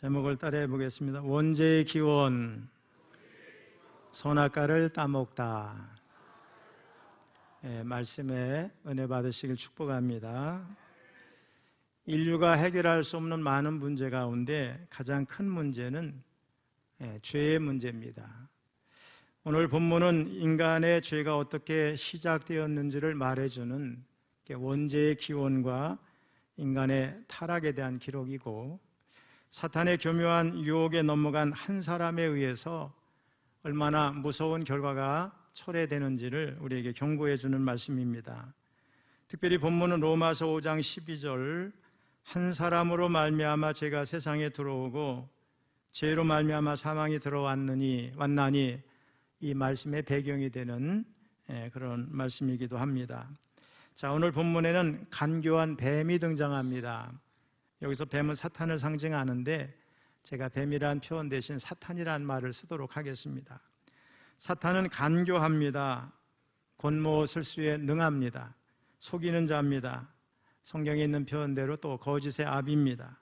제목을 따라해 보겠습니다. 원죄의 기원, 선악과를 따먹다. 예, 말씀에 은혜 받으시길 축복합니다. 인류가 해결할 수 없는 많은 문제 가운데 가장 큰 문제는 예, 죄의 문제입니다. 오늘 본문은 인간의 죄가 어떻게 시작되었는지를 말해주는 원죄의 기원과 인간의 타락에 대한 기록이고 사탄의 교묘한 유혹에 넘어간 한 사람에 의해서 얼마나 무서운 결과가 철회되는지를 우리에게 경고해 주는 말씀입니다. 특별히 본문은 로마서 5장 12절 한 사람으로 말미암아 죄가 세상에 들어오고 죄로 말미암아 사망이 들어왔느니 왔나니 이 말씀의 배경이 되는 예, 그런 말씀이기도 합니다. 자, 오늘 본문에는 간교한 뱀이 등장합니다. 여기서 뱀은 사탄을 상징하는데 제가 뱀이란 표현 대신 사탄이란 말을 쓰도록 하겠습니다. 사탄은 간교합니다. 권모 설수에 능합니다. 속이는 자입니다. 성경에 있는 표현대로 또 거짓의 압입니다.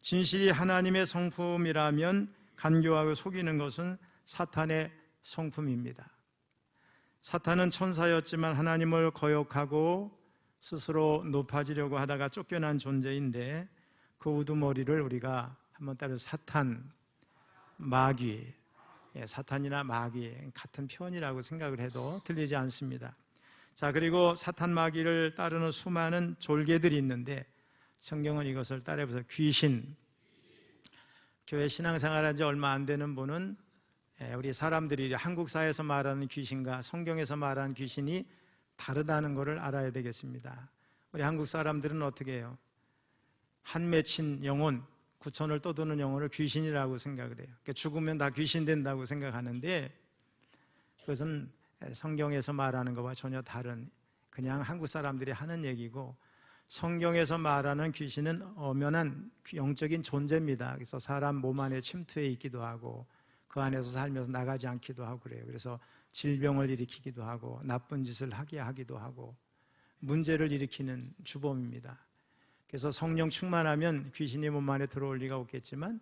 진실이 하나님의 성품이라면 간교하고 속이는 것은 사탄의 성품입니다. 사탄은 천사였지만 하나님을 거역하고 스스로 높아지려고 하다가 쫓겨난 존재인데 그 우두머리를 우리가 한번 따로 사탄, 마귀, 예, 사탄이나 마귀 같은 표현이라고 생각을 해도 틀리지 않습니다. 자, 그리고 사탄 마귀를 따르는 수많은 졸개들이 있는데 성경은 이것을 따라해서 귀신, 교회 신앙생활 한 지 얼마 안 되는 분은 예, 우리 사람들이 한국 사회에서 말하는 귀신과 성경에서 말하는 귀신이 다르다는 것을 알아야 되겠습니다. 우리 한국 사람들은 어떻게 해요? 한 맺힌 영혼, 구천을 떠도는 영혼을 귀신이라고 생각을 해요. 그러니까 죽으면 다 귀신 된다고 생각하는데 그것은 성경에서 말하는 것과 전혀 다른 그냥 한국 사람들이 하는 얘기고 성경에서 말하는 귀신은 엄연한 영적인 존재입니다. 그래서 사람 몸 안에 침투해 있기도 하고 그 안에서 살면서 나가지 않기도 하고 그래요. 그래서 질병을 일으키기도 하고 나쁜 짓을 하게 하기도 하고 문제를 일으키는 주범입니다. 그래서 성령 충만하면 귀신이 몸 안에 들어올 리가 없겠지만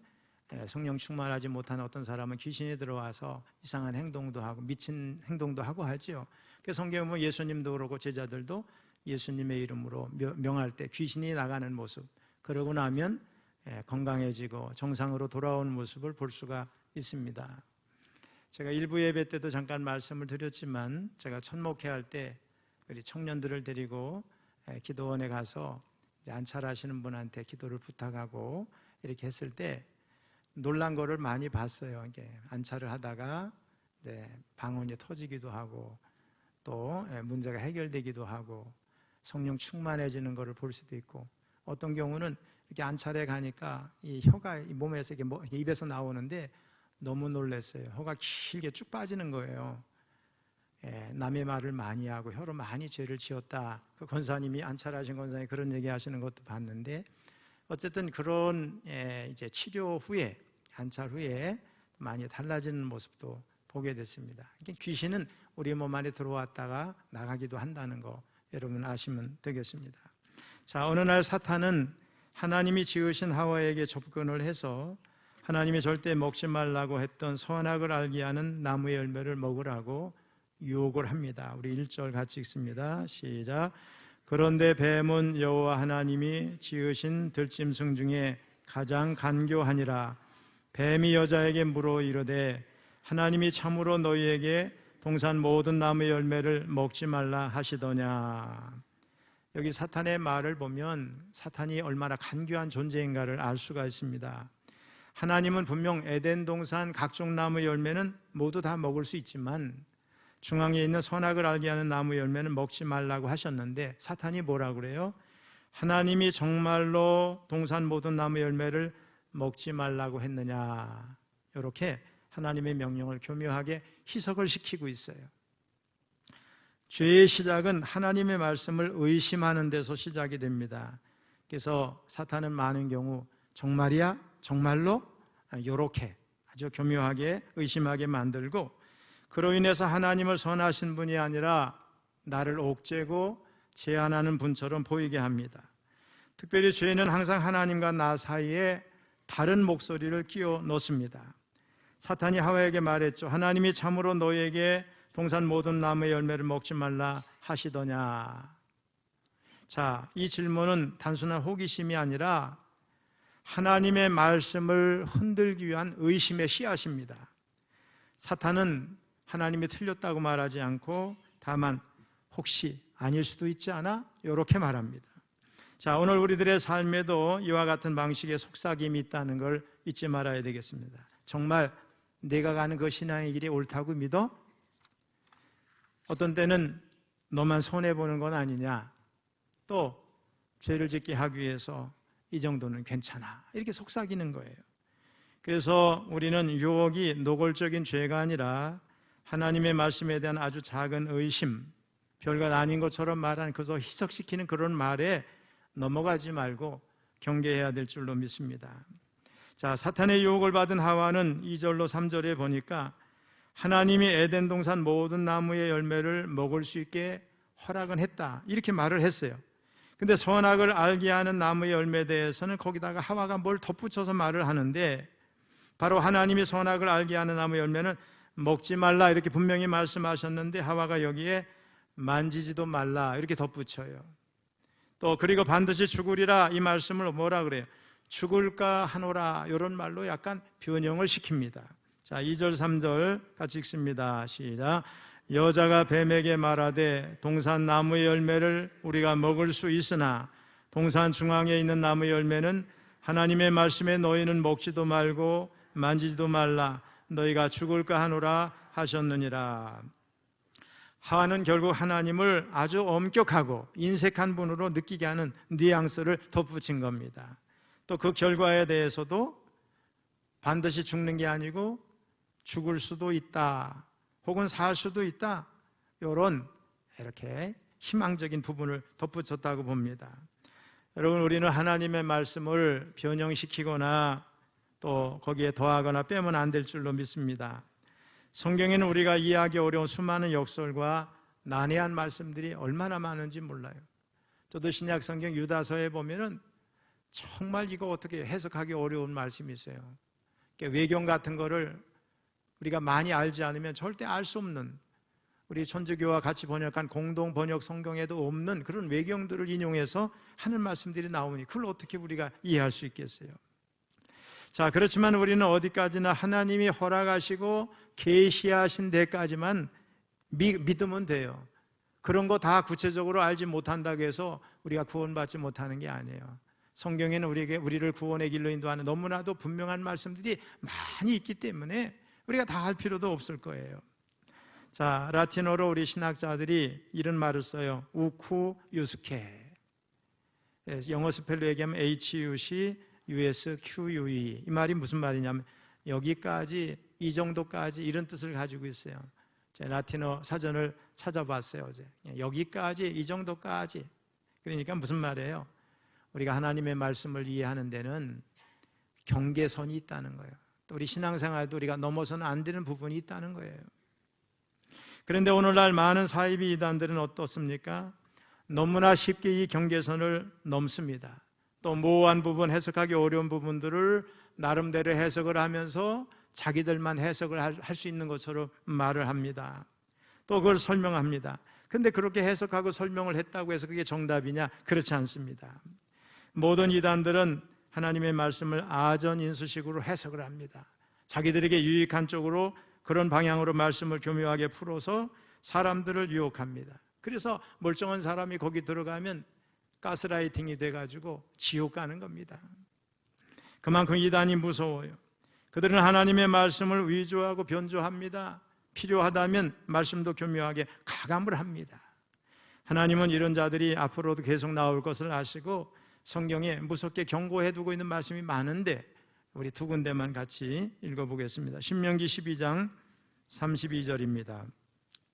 예, 성령 충만하지 못한 어떤 사람은 귀신이 들어와서 이상한 행동도 하고 미친 행동도 하고 하지요. 그 성경에 보면 예수님도 그러고 제자들도 예수님의 이름으로 명할 때 귀신이 나가는 모습 그러고 나면 예, 건강해지고 정상으로 돌아오는 모습을 볼 수가 있습니다. 제가 일부 예배 때도 잠깐 말씀을 드렸지만 제가 첫 목회 할 때 우리 청년들을 데리고 기도원에 가서 안찰하시는 분한테 기도를 부탁하고 이렇게 했을 때 놀란 거를 많이 봤어요. 이게 안찰을 하다가 방언이 터지기도 하고 또 문제가 해결되기도 하고 성령 충만해지는 것을 볼 수도 있고 어떤 경우는 이렇게 안찰에 가니까 이 혀가 몸에서 이렇게 뭐, 입에서 나오는데 너무 놀랐어요. 혀가 길게 쭉 빠지는 거예요. 예, 남의 말을 많이 하고 혀로 많이 죄를 지었다. 그 권사님이 안찰하신 권사님이 그런 얘기 하시는 것도 봤는데 어쨌든 그런 예, 이제 치료 후에 안찰 후에 많이 달라지는 모습도 보게 됐습니다. 귀신은 우리 몸 안에 들어왔다가 나가기도 한다는 거 여러분 아시면 되겠습니다. 자, 어느 날 사탄은 하나님이 지으신 하와에게 접근을 해서 하나님이 절대 먹지 말라고 했던 선악을 알게 하는 나무의 열매를 먹으라고 유혹을 합니다. 우리 1절 같이 읽습니다. 시작. 그런데 뱀은 여호와 하나님이 지으신 들짐승 중에 가장 간교하니라. 뱀이 여자에게 물어 이르되 하나님이 참으로 너희에게 동산 모든 나무의 열매를 먹지 말라 하시더냐. 여기 사탄의 말을 보면 사탄이 얼마나 간교한 존재인가를 알 수가 있습니다. 하나님은 분명 에덴 동산 각종 나무 열매는 모두 다 먹을 수 있지만 중앙에 있는 선악을 알게 하는 나무 열매는 먹지 말라고 하셨는데 사탄이 뭐라 그래요? 하나님이 정말로 동산 모든 나무 열매를 먹지 말라고 했느냐. 이렇게 하나님의 명령을 교묘하게 희석을 시키고 있어요. 죄의 시작은 하나님의 말씀을 의심하는 데서 시작이 됩니다. 그래서 사탄은 많은 경우 정말이야? 정말로? 이렇게 아, 아주 교묘하게 의심하게 만들고 그로 인해서 하나님을 선하신 분이 아니라 나를 옥죄고 제한하는 분처럼 보이게 합니다. 특별히 죄는 항상 하나님과 나 사이에 다른 목소리를 끼워 넣습니다. 사탄이 하와에게 말했죠. 하나님이 참으로 너에게 동산 모든 나무의 열매를 먹지 말라 하시더냐. 자, 이 질문은 단순한 호기심이 아니라 하나님의 말씀을 흔들기 위한 의심의 씨앗입니다. 사탄은 하나님이 틀렸다고 말하지 않고 다만 혹시 아닐 수도 있지 않아? 이렇게 말합니다. 자, 오늘 우리들의 삶에도 이와 같은 방식의 속삭임이 있다는 걸 잊지 말아야 되겠습니다. 정말 내가 가는 그 신앙의 길이 옳다고 믿어? 어떤 때는 너만 손해보는 건 아니냐? 또 죄를 짓게 하기 위해서 이 정도는 괜찮아. 이렇게 속삭이는 거예요. 그래서 우리는 유혹이 노골적인 죄가 아니라 하나님의 말씀에 대한 아주 작은 의심, 별것 아닌 것처럼 말하는 그저 희석시키는 그런 말에 넘어가지 말고 경계해야 될 줄로 믿습니다. 자, 사탄의 유혹을 받은 하와는 2절로 3절에 보니까 하나님이 에덴 동산 모든 나무의 열매를 먹을 수 있게 허락은 했다. 이렇게 말을 했어요. 근데 선악을 알게 하는 나무의 열매에 대해서는 거기다가 하와가 뭘 덧붙여서 말을 하는데 바로 하나님이 선악을 알게 하는 나무 열매는 먹지 말라 이렇게 분명히 말씀하셨는데 하와가 여기에 만지지도 말라 이렇게 덧붙여요. 또 그리고 반드시 죽으리라 이 말씀을 뭐라 그래요? 죽을까 하노라 이런 말로 약간 변형을 시킵니다. 자, 2절 3절 같이 읽습니다. 시작. 여자가 뱀에게 말하되 동산 나무의 열매를 우리가 먹을 수 있으나 동산 중앙에 있는 나무 열매는 하나님의 말씀에 너희는 먹지도 말고 만지지도 말라 너희가 죽을까 하노라 하셨느니라. 하와는 결국 하나님을 아주 엄격하고 인색한 분으로 느끼게 하는 뉘앙스를 덧붙인 겁니다. 또 그 결과에 대해서도 반드시 죽는 게 아니고 죽을 수도 있다. 혹은 살 수도 있다. 이런 이렇게 희망적인 부분을 덧붙였다고 봅니다. 여러분, 우리는 하나님의 말씀을 변형시키거나 또 거기에 더하거나 빼면 안 될 줄로 믿습니다. 성경에는 우리가 이해하기 어려운 수많은 역설과 난해한 말씀들이 얼마나 많은지 몰라요. 저도 신약 성경 유다서에 보면은 정말 이거 어떻게 해석하기 어려운 말씀이 있어요. 외경 같은 거를 우리가 많이 알지 않으면 절대 알 수 없는 우리 천주교와 같이 번역한 공동 번역 성경에도 없는 그런 외경들을 인용해서 하는 말씀들이 나오니 그걸 어떻게 우리가 이해할 수 있겠어요? 자, 그렇지만 우리는 어디까지나 하나님이 허락하시고 계시하신 데까지만 믿으면 돼요. 그런 거 다 구체적으로 알지 못한다고 해서 우리가 구원받지 못하는 게 아니에요. 성경에는 우리에게 우리를 구원의 길로 인도하는 너무나도 분명한 말씀들이 많이 있기 때문에 우리가 다 할 필요도 없을 거예요. 자, 라틴어로 우리 신학자들이 이런 말을 써요. 우쿠 유스케. 예, 영어 스펠로 얘기하면 HUC USQUE. 이 말이 무슨 말이냐면 여기까지 이 정도까지 이런 뜻을 가지고 있어요. 제 라틴어 사전을 찾아봤어요. 어제. 예, 여기까지 이 정도까지. 그러니까 무슨 말이에요? 우리가 하나님의 말씀을 이해하는 데는 경계선이 있다는 거예요. 또 우리 신앙생활도 우리가 넘어서는 안 되는 부분이 있다는 거예요. 그런데 오늘날 많은 사이비 이단들은 어떻습니까? 너무나 쉽게 이 경계선을 넘습니다. 또 모호한 부분, 해석하기 어려운 부분들을 나름대로 해석을 하면서 자기들만 해석을 할 수 있는 것으로 말을 합니다. 또 그걸 설명합니다. 근데 그렇게 해석하고 설명을 했다고 해서 그게 정답이냐? 그렇지 않습니다. 모든 이단들은 하나님의 말씀을 아전인수식으로 해석을 합니다. 자기들에게 유익한 쪽으로 그런 방향으로 말씀을 교묘하게 풀어서 사람들을 유혹합니다. 그래서 멀쩡한 사람이 거기 들어가면 가스라이팅이 돼가지고 지옥 가는 겁니다. 그만큼 이단이 무서워요. 그들은 하나님의 말씀을 위조하고 변조합니다. 필요하다면 말씀도 교묘하게 가감을 합니다. 하나님은 이런 자들이 앞으로도 계속 나올 것을 아시고 성경에 무섭게 경고해 두고 있는 말씀이 많은데 우리 두 군데만 같이 읽어보겠습니다. 신명기 12장 32절입니다.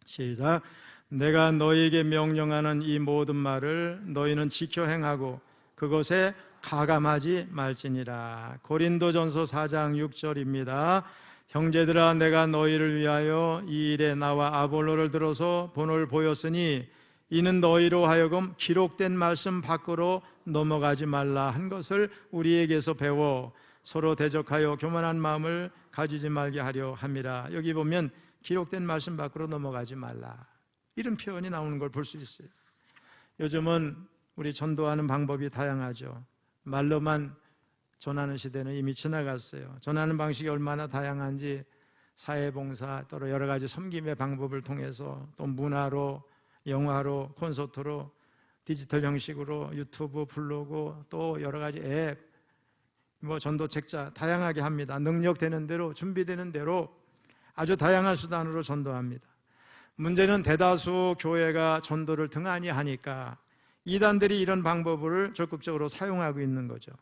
시작. 내가 너희에게 명령하는 이 모든 말을 너희는 지켜 행하고 그것에 가감하지 말지니라. 고린도전서 4장 6절입니다. 형제들아 내가 너희를 위하여 이 일에 나와 아볼로를 들어서 본을 보였으니 이는 너희로 하여금 기록된 말씀 밖으로 넘어가지 말라 한 것을 우리에게서 배워 서로 대적하여 교만한 마음을 가지지 말게 하려 함이라. 여기 보면 기록된 말씀 밖으로 넘어가지 말라. 이런 표현이 나오는 걸 볼 수 있어요. 요즘은 우리 전도하는 방법이 다양하죠. 말로만 전하는 시대는 이미 지나갔어요. 전하는 방식이 얼마나 다양한지 사회봉사 또 여러 가지 섬김의 방법을 통해서 또 문화로 영화로 콘서트로 디지털 형식으로 유튜브 블로그 또 여러 가지 앱 뭐 전도 책자 다양하게 합니다. 능력 되는 대로 준비되는 대로 아주 다양한 수단으로 전도합니다. 문제는 대다수 교회가 전도를 등한히 하니까 이단들이 이런 방법을 적극적으로 사용하고 있는 거죠.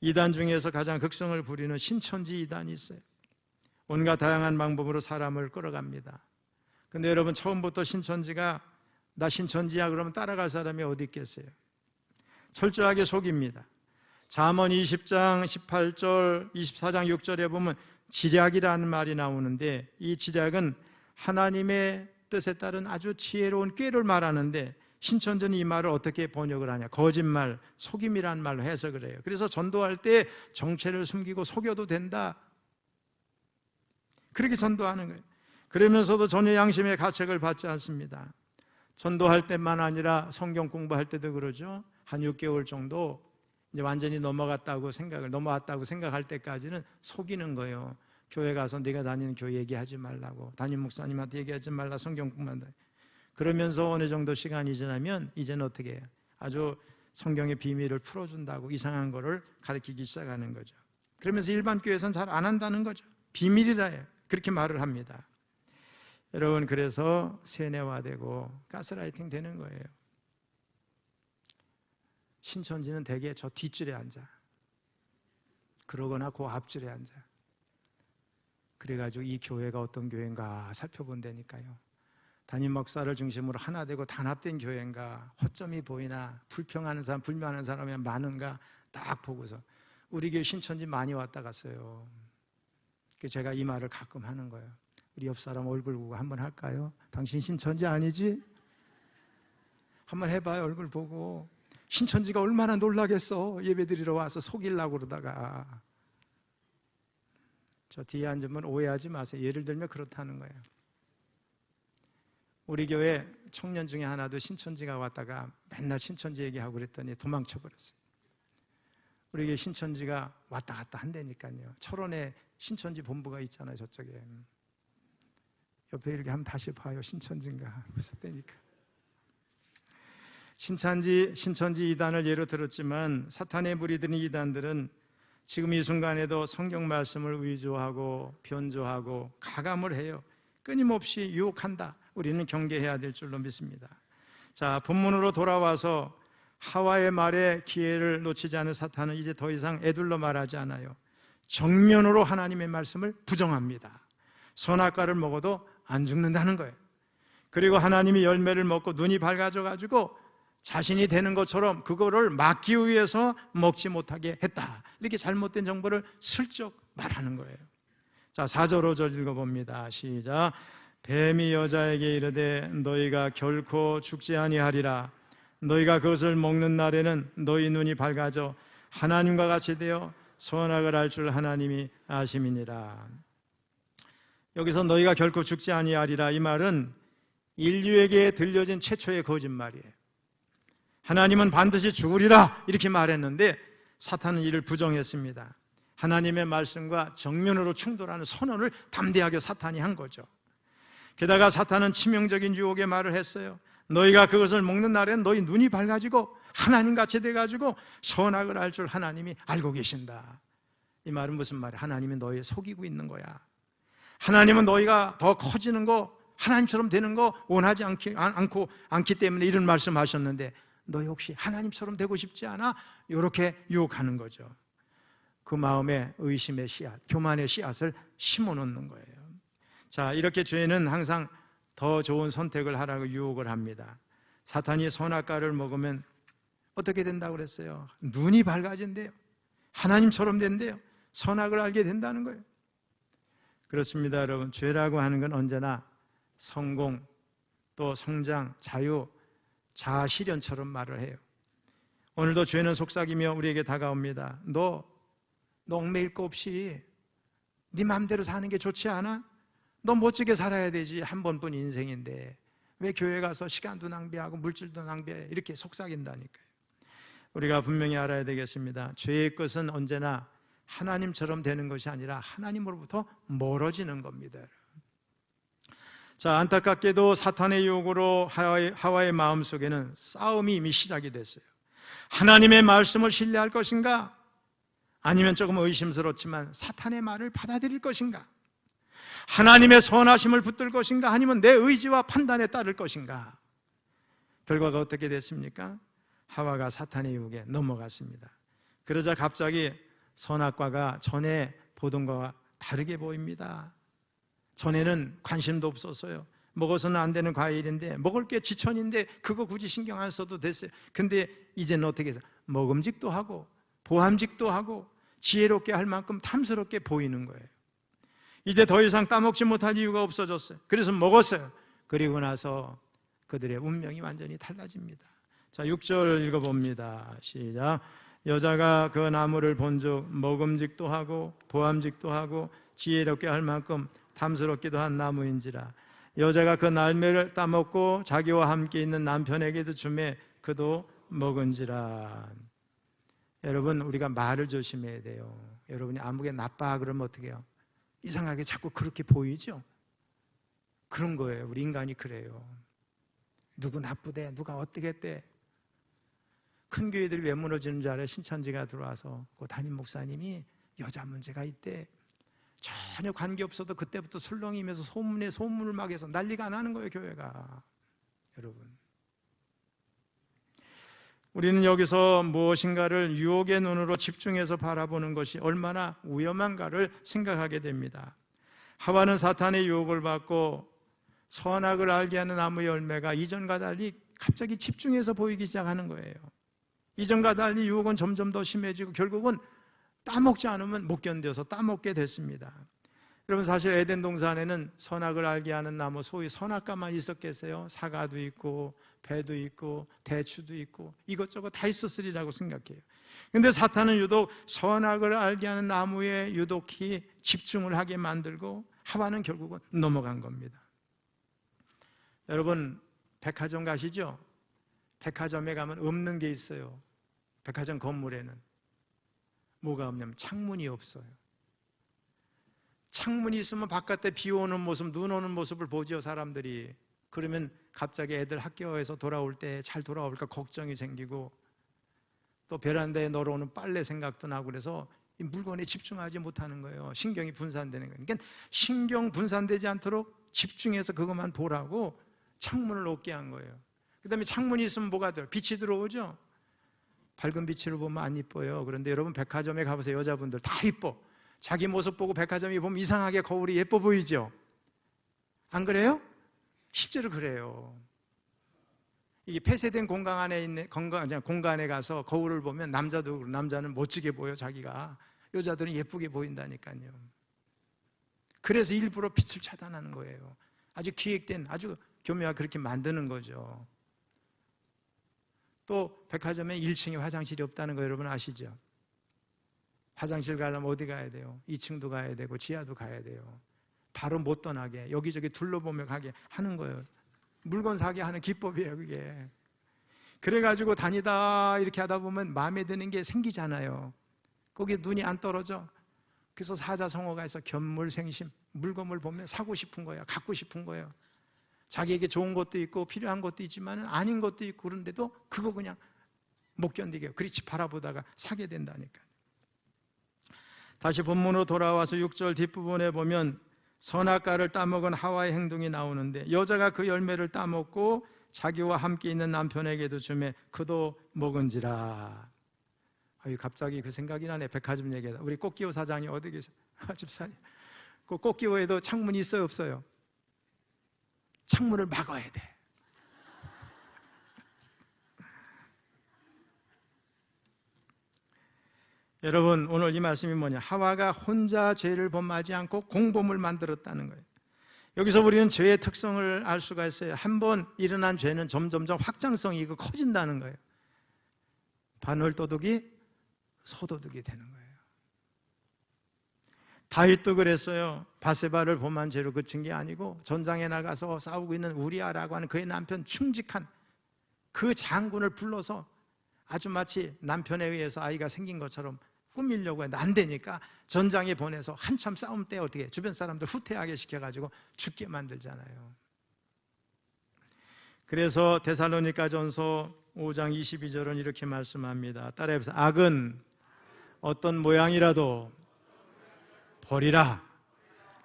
이단 중에서 가장 극성을 부리는 신천지 이단이 있어요. 온갖 다양한 방법으로 사람을 끌어갑니다. 근데 여러분 처음부터 신천지가 나 신천지야 그러면 따라갈 사람이 어디 있겠어요? 철저하게 속입니다. 잠언 20장 18절, 24장 6절에 보면 지략이라는 말이 나오는데 이 지략은 하나님의 뜻에 따른 아주 지혜로운 꾀를 말하는데 신천지는 이 말을 어떻게 번역을 하냐? 거짓말, 속임이라는 말로 해석을 해요. 그래서 전도할 때 정체를 숨기고 속여도 된다. 그렇게 전도하는 거예요. 그러면서도 전혀 양심의 가책을 받지 않습니다. 전도할 때만 아니라 성경 공부할 때도 그러죠. 한 6개월 정도 이제 완전히 넘어갔다고 생각을 넘어왔다고 생각할 때까지는 속이는 거예요. 교회 가서 네가 다니는 교회 얘기하지 말라고 담임 목사님한테 얘기하지 말라 성경 공부한다. 그러면서 어느 정도 시간이 지나면 이제는 어떻게 해요? 아주 성경의 비밀을 풀어준다고 이상한 거를 가르치기 시작하는 거죠. 그러면서 일반 교회에서는 잘 안 한다는 거죠. 비밀이라 해요. 그렇게 말을 합니다. 여러분 그래서 세뇌화되고 가스라이팅 되는 거예요. 신천지는 대개 저 뒷줄에 앉아. 그러거나 그 앞줄에 앉아. 그래가지고 이 교회가 어떤 교회인가 살펴본다니까요. 담임 목사를 중심으로 하나 되고 단합된 교회인가 허점이 보이나 불평하는 사람 불만하는 사람이 많은가 딱 보고서 우리 교회 신천지 많이 왔다 갔어요. 제가 이 말을 가끔 하는 거예요. 우리 옆 사람 얼굴 보고 한번 할까요? 당신 신천지 아니지? 한번 해봐요 얼굴 보고. 신천지가 얼마나 놀라겠어. 예배드리러 와서 속일라고 그러다가. 저 뒤에 앉으면 오해하지 마세요. 예를 들면 그렇다는 거예요. 우리 교회 청년 중에 하나도 신천지가 왔다가 맨날 신천지 얘기하고 그랬더니 도망쳐 버렸어요. 우리 교회 신천지가 왔다 갔다 한다니까요. 철원에 신천지 본부가 있잖아요 저쪽에 옆에 이렇게 한번 다시 봐요. 신천지인가? 웃었다니까. 신천지, 신천지 이단을 예로 들었지만 사탄의 무리들은 이단들은 지금 이 순간에도 성경 말씀을 위조하고 변조하고 가감을 해요. 끊임없이 유혹한다. 우리는 경계해야 될 줄로 믿습니다. 자, 본문으로 돌아와서 하와의 말에 기회를 놓치지 않은 사탄은 이제 더 이상 애둘러 말하지 않아요. 정면으로 하나님의 말씀을 부정합니다. 선악과를 먹어도 안 죽는다는 거예요. 그리고 하나님이 열매를 먹고 눈이 밝아져 가지고 자신이 되는 것처럼 그거를 막기 위해서 먹지 못하게 했다. 이렇게 잘못된 정보를 슬쩍 말하는 거예요. 자, 4절 5절 읽어봅니다. 시작. 뱀이 여자에게 이르되 너희가 결코 죽지 아니하리라. 너희가 그것을 먹는 날에는 너희 눈이 밝아져 하나님과 같이 되어 선악을 알 줄 하나님이 아심이니라. 여기서 너희가 결코 죽지 아니하리라 이 말은 인류에게 들려진 최초의 거짓말이에요. 하나님은 반드시 죽으리라 이렇게 말했는데 사탄은 이를 부정했습니다. 하나님의 말씀과 정면으로 충돌하는 선언을 담대하게 사탄이 한 거죠. 게다가 사탄은 치명적인 유혹의 말을 했어요. 너희가 그것을 먹는 날에는 너희 눈이 밝아지고 하나님 같이 돼가지고 선악을 알 줄 하나님이 알고 계신다. 이 말은 무슨 말이야? 하나님이 너희 속이고 있는 거야. 하나님은 너희가 더 커지는 거, 하나님처럼 되는 거 원하지 않기, 않고, 않기 때문에 이런 말씀 하셨는데, 너희 혹시 하나님처럼 되고 싶지 않아? 이렇게 유혹하는 거죠. 그 마음에 의심의 씨앗, 교만의 씨앗을 심어 놓는 거예요. 자, 이렇게 죄는 항상 더 좋은 선택을 하라고 유혹을 합니다. 사탄이 선악과를 먹으면 어떻게 된다고 그랬어요? 눈이 밝아진대요. 하나님처럼 된대요. 선악을 알게 된다는 거예요. 그렇습니다, 여러분. 죄라고 하는 건 언제나 성공, 또 성장, 자유, 자아 실현처럼 말을 해요. 오늘도 죄는 속삭이며 우리에게 다가옵니다. 너너 얽매일 거 없이 네 마음대로 사는 게 좋지 않아? 너 멋지게 살아야 되지 한 번뿐 인생인데 왜 교회 가서 시간도 낭비하고 물질도 낭비해 이렇게 속삭인다니까요 우리가 분명히 알아야 되겠습니다 죄의 것은 언제나 하나님처럼 되는 것이 아니라 하나님으로부터 멀어지는 겁니다 자 안타깝게도 사탄의 유혹으로 하와의, 하와의 마음속에는 싸움이 이미 시작이 됐어요 하나님의 말씀을 신뢰할 것인가? 아니면 조금 의심스럽지만 사탄의 말을 받아들일 것인가? 하나님의 선하심을 붙들 것인가? 아니면 내 의지와 판단에 따를 것인가? 결과가 어떻게 됐습니까? 하와가 사탄의 유혹에 넘어갔습니다. 그러자 갑자기 선악과가 전에 보던 것과 다르게 보입니다. 전에는 관심도 없었어요. 먹어서는 안 되는 과일인데 먹을 게 지천인데 그거 굳이 신경 안 써도 됐어요. 근데 이제는 어떻게 해서 먹음직도 하고 보함직도 하고 지혜롭게 할 만큼 탐스럽게 보이는 거예요. 이제 더 이상 따먹지 못할 이유가 없어졌어요. 그래서 먹었어요. 그리고 나서 그들의 운명이 완전히 달라집니다. 자, 6절 읽어봅니다. 시작. 여자가 그 나무를 본즉 먹음직도 하고 보암직도 하고 지혜롭게 할 만큼 탐스럽기도 한 나무인지라 여자가 그 날매를 따먹고 자기와 함께 있는 남편에게도 주매 그도 먹은지라 여러분 우리가 말을 조심해야 돼요 여러분이 아무게 나빠 그러면 어떻게 해요? 이상하게 자꾸 그렇게 보이죠? 그런 거예요. 우리 인간이 그래요. 누구 나쁘대, 누가 어떻게 했대. 큰 교회들이 왜 무너지는 줄 알아요? 신천지가 들어와서 그 담임 목사님이 여자 문제가 있대. 전혀 관계없어도 그때부터 술렁이면서 소문에 소문을 막 해서 난리가 나는 거예요, 교회가. 여러분. 우리는 여기서 무엇인가를 유혹의 눈으로 집중해서 바라보는 것이 얼마나 위험한가를 생각하게 됩니다. 하와는 사탄의 유혹을 받고 선악을 알게 하는 나무 열매가 이전과 달리 갑자기 집중해서 보이기 시작하는 거예요. 이전과 달리 유혹은 점점 더 심해지고 결국은 따먹지 않으면 못 견뎌서 따먹게 됐습니다. 여러분 사실 에덴 동산에는 선악을 알게 하는 나무 소위 선악과만 있었겠어요? 사과도 있고 배도 있고 대추도 있고 이것저것 다 있었으리라고 생각해요. 근데 사탄은 유독 선악을 알게 하는 나무에 유독히 집중을 하게 만들고 하와는 결국은 넘어간 겁니다. 여러분 백화점 가시죠? 백화점에 가면 없는 게 있어요. 백화점 건물에는 뭐가 없냐면 창문이 없어요. 창문이 있으면 바깥에 비 오는 모습, 눈 오는 모습을 보죠, 사람들이. 그러면 갑자기 애들 학교에서 돌아올 때 잘 돌아올까 걱정이 생기고 또 베란다에 널어오는 빨래 생각도 나고 그래서 이 물건에 집중하지 못하는 거예요. 신경이 분산되는 거예요. 그러니까 신경 분산되지 않도록 집중해서 그것만 보라고 창문을 높게 한 거예요. 그 다음에 창문이 있으면 뭐가 돼요? 빛이 들어오죠? 밝은 빛으로 보면 안 이뻐요. 그런데 여러분 백화점에 가보세요. 여자분들 다 이뻐. 자기 모습 보고 백화점에 보면 이상하게 거울이 예뻐 보이죠? 안 그래요? 실제로 그래요. 이게 폐쇄된 공간 안에 있는 공간, 공간에 가서 거울을 보면 남자도 남자는 멋지게 보여 자기가 여자들은 예쁘게 보인다니까요. 그래서 일부러 빛을 차단하는 거예요. 아주 기획된 아주 교묘하게 그렇게 만드는 거죠. 또 백화점에 1층에 화장실이 없다는 거 여러분 아시죠? 화장실 가려면 어디 가야 돼요? 2층도 가야 되고 지하도 가야 돼요. 바로 못 떠나게 여기저기 둘러보며 가게 하는 거예요. 물건 사게 하는 기법이에요, 그게. 그래가지고 다니다 이렇게 하다 보면 마음에 드는 게 생기잖아요. 거기에 눈이 안 떨어져. 그래서 사자성어가 해서 견물생심, 물건을 보면 사고 싶은 거야, 갖고 싶은 거예요. 자기에게 좋은 것도 있고 필요한 것도 있지만 아닌 것도 있고 그런데도 그거 그냥 못 견디게 그렇지 바라보다가 사게 된다니까. 다시 본문으로 돌아와서 6절 뒷부분에 보면 선악과를 따먹은 하와의 행동이 나오는데 여자가 그 열매를 따먹고 자기와 함께 있는 남편에게도 주매 그도 먹은지라. 아유 갑자기 그 생각이 나네. 백화점 얘기다. 우리 꽃기호 사장이 어디 계세요? 아, 집사님. 그 꽃기호에도 창문이 있어요, 없어요? 창문을 막아야 돼. 여러분 오늘 이 말씀이 뭐냐? 하와가 혼자 죄를 범하지 않고 공범을 만들었다는 거예요. 여기서 우리는 죄의 특성을 알 수가 있어요. 한 번 일어난 죄는 점점점 확장성이 커진다는 거예요. 바늘도둑이 소도둑이 되는 거예요 다윗도 그랬어요. 바세바를 범한 죄로 그친 게 아니고 전장에 나가서 싸우고 있는 우리아라고 하는 그의 남편 충직한 그 장군을 불러서 아주 마치 남편에 의해서 아이가 생긴 것처럼 꾸미려고 했는데 안 되니까 전장에 보내서 한참 싸움 때 어떻게 주변 사람들 후퇴하게 시켜가지고 죽게 만들잖아요. 그래서 데살로니가 전서 5장 22절은 이렇게 말씀합니다. 따라해보세요. 악은 어떤 모양이라도 버리라.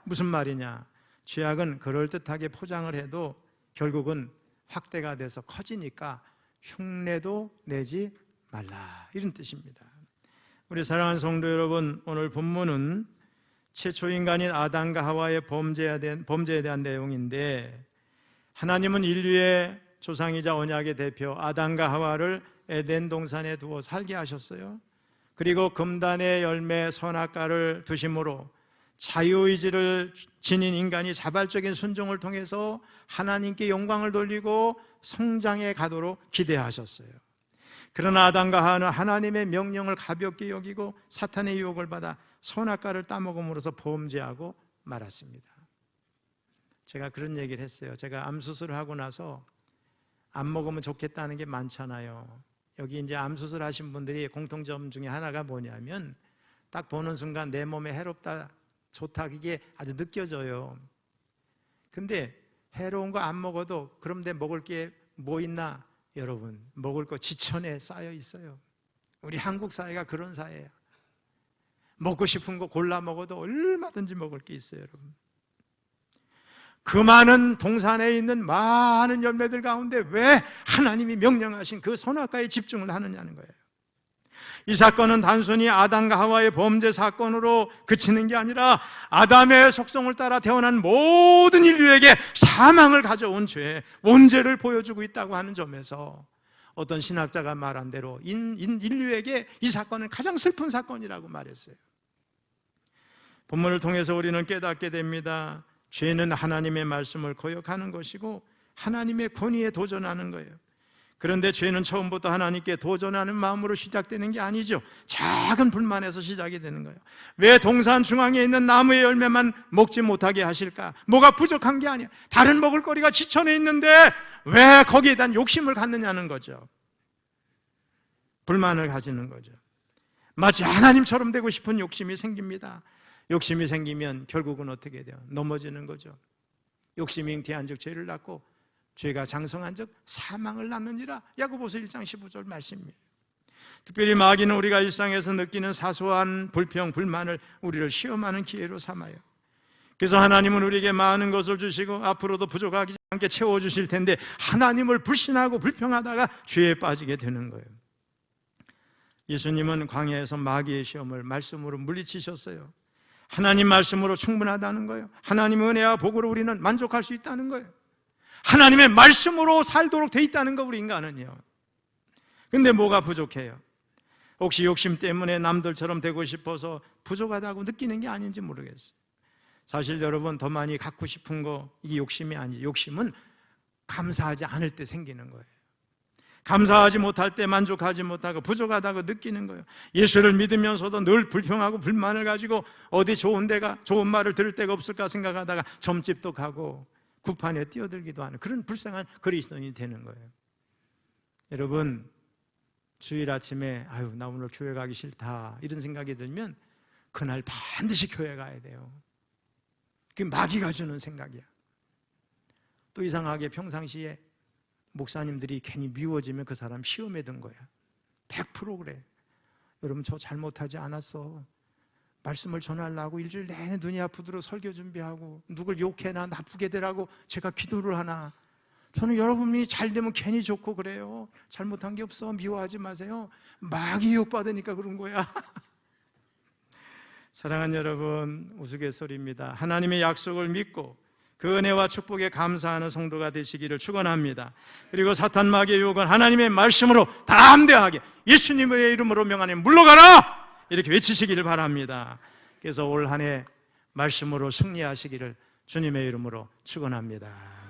무슨 말이냐? 죄악은 그럴듯하게 포장을 해도 결국은 확대가 돼서 커지니까 흉내도 내지 말라. 이런 뜻입니다. 우리 사랑하는 성도 여러분, 오늘 본문은 최초 인간인 아담과 하와의 범죄에 대한, 범죄에 대한 내용인데 하나님은 인류의 조상이자 언약의 대표 아담과 하와를 에덴 동산에 두어 살게 하셨어요. 그리고 금단의 열매 선악과를 두심으로 자유의지를 지닌 인간이 자발적인 순종을 통해서 하나님께 영광을 돌리고 성장해 가도록 기대하셨어요. 그러나 아담과 하와는 하나님의 명령을 가볍게 여기고 사탄의 유혹을 받아 선악과를 따먹음으로써 범죄하고 말았습니다. 제가 그런 얘기를 했어요. 제가 암 수술을 하고 나서 안 먹으면 좋겠다는 게 많잖아요. 여기 이제 암 수술 하신 분들이 공통점 중에 하나가 뭐냐면 딱 보는 순간 내 몸에 해롭다, 좋다 이게 아주 느껴져요. 근데 해로운 거 안 먹어도 그런데 먹을 게 뭐 있나? 여러분, 먹을 거 지천에 쌓여 있어요. 우리 한국 사회가 그런 사회예요. 먹고 싶은 거 골라 먹어도 얼마든지 먹을 게 있어요, 여러분. 그 많은 동산에 있는 많은 열매들 가운데 왜 하나님이 명령하신 그 선악과에 집중을 하느냐는 거예요. 이 사건은 단순히 아담과 하와의 범죄 사건으로 그치는 게 아니라 아담의 속성을 따라 태어난 모든 인류에게 사망을 가져온 죄, 원죄를 보여주고 있다고 하는 점에서 어떤 신학자가 말한 대로 인, 인, 인류에게 이 사건은 가장 슬픈 사건이라고 말했어요. 본문을 통해서 우리는 깨닫게 됩니다. 죄는 하나님의 말씀을 거역하는 것이고 하나님의 권위에 도전하는 거예요. 그런데 죄는 처음부터 하나님께 도전하는 마음으로 시작되는 게 아니죠. 작은 불만에서 시작이 되는 거예요. 왜 동산 중앙에 있는 나무의 열매만 먹지 못하게 하실까? 뭐가 부족한 게 아니야. 다른 먹을 거리가 지천에 있는데 왜 거기에 대한 욕심을 갖느냐는 거죠. 불만을 가지는 거죠. 마치 하나님처럼 되고 싶은 욕심이 생깁니다. 욕심이 생기면 결국은 어떻게 돼요? 넘어지는 거죠. 욕심이 잉태한 즉 죄를 낳고 죄가 장성한 즉 사망을 낳느니라. 야고보서 1장 15절 말씀입니다. 특별히 마귀는 우리가 일상에서 느끼는 사소한 불평, 불만을 우리를 시험하는 기회로 삼아요. 그래서 하나님은 우리에게 많은 것을 주시고 앞으로도 부족하지 않게 채워주실 텐데 하나님을 불신하고 불평하다가 죄에 빠지게 되는 거예요. 예수님은 광야에서 마귀의 시험을 말씀으로 물리치셨어요. 하나님 말씀으로 충분하다는 거예요. 하나님 은혜와 복으로 우리는 만족할 수 있다는 거예요. 하나님의 말씀으로 살도록 돼 있다는 거 우리 인간은요. 근데 뭐가 부족해요? 혹시 욕심 때문에 남들처럼 되고 싶어서 부족하다고 느끼는 게 아닌지 모르겠어요. 사실 여러분 더 많이 갖고 싶은 거 이게 욕심이 아니지. 욕심은 감사하지 않을 때 생기는 거예요. 감사하지 못할 때 만족하지 못하고 부족하다고 느끼는 거예요. 예수를 믿으면서도 늘 불평하고 불만을 가지고 어디 좋은 데가 좋은 말을 들을 데가 없을까 생각하다가 점집도 가고 구판에 뛰어들기도 하는 그런 불쌍한 그리스도인이 되는 거예요. 여러분 주일 아침에 아유 나 오늘 교회 가기 싫다 이런 생각이 들면 그날 반드시 교회 가야 돼요. 그게 마귀가 주는 생각이야. 또 이상하게 평상시에 목사님들이 괜히 미워지면 그 사람 시험에 든 거야. 100% 그래. 여러분 저 잘못하지 않았어. 말씀을 전하려고 일주일 내내 눈이 아프도록 설교 준비하고 누굴 욕해나 나쁘게 되라고 제가 기도를 하나. 저는 여러분이 잘 되면 괜히 좋고 그래요. 잘못한 게 없어. 미워하지 마세요. 마귀 욕받으니까 그런 거야. 사랑하는 여러분, 우스갯소리입니다. 하나님의 약속을 믿고 그 은혜와 축복에 감사하는 성도가 되시기를 축원합니다. 그리고 사탄 마귀의 유혹은 하나님의 말씀으로 담대하게 예수님의 이름으로 명하니 물러가라 이렇게 외치시기를 바랍니다. 그래서 올 한해 말씀으로 승리하시기를 주님의 이름으로 축원합니다.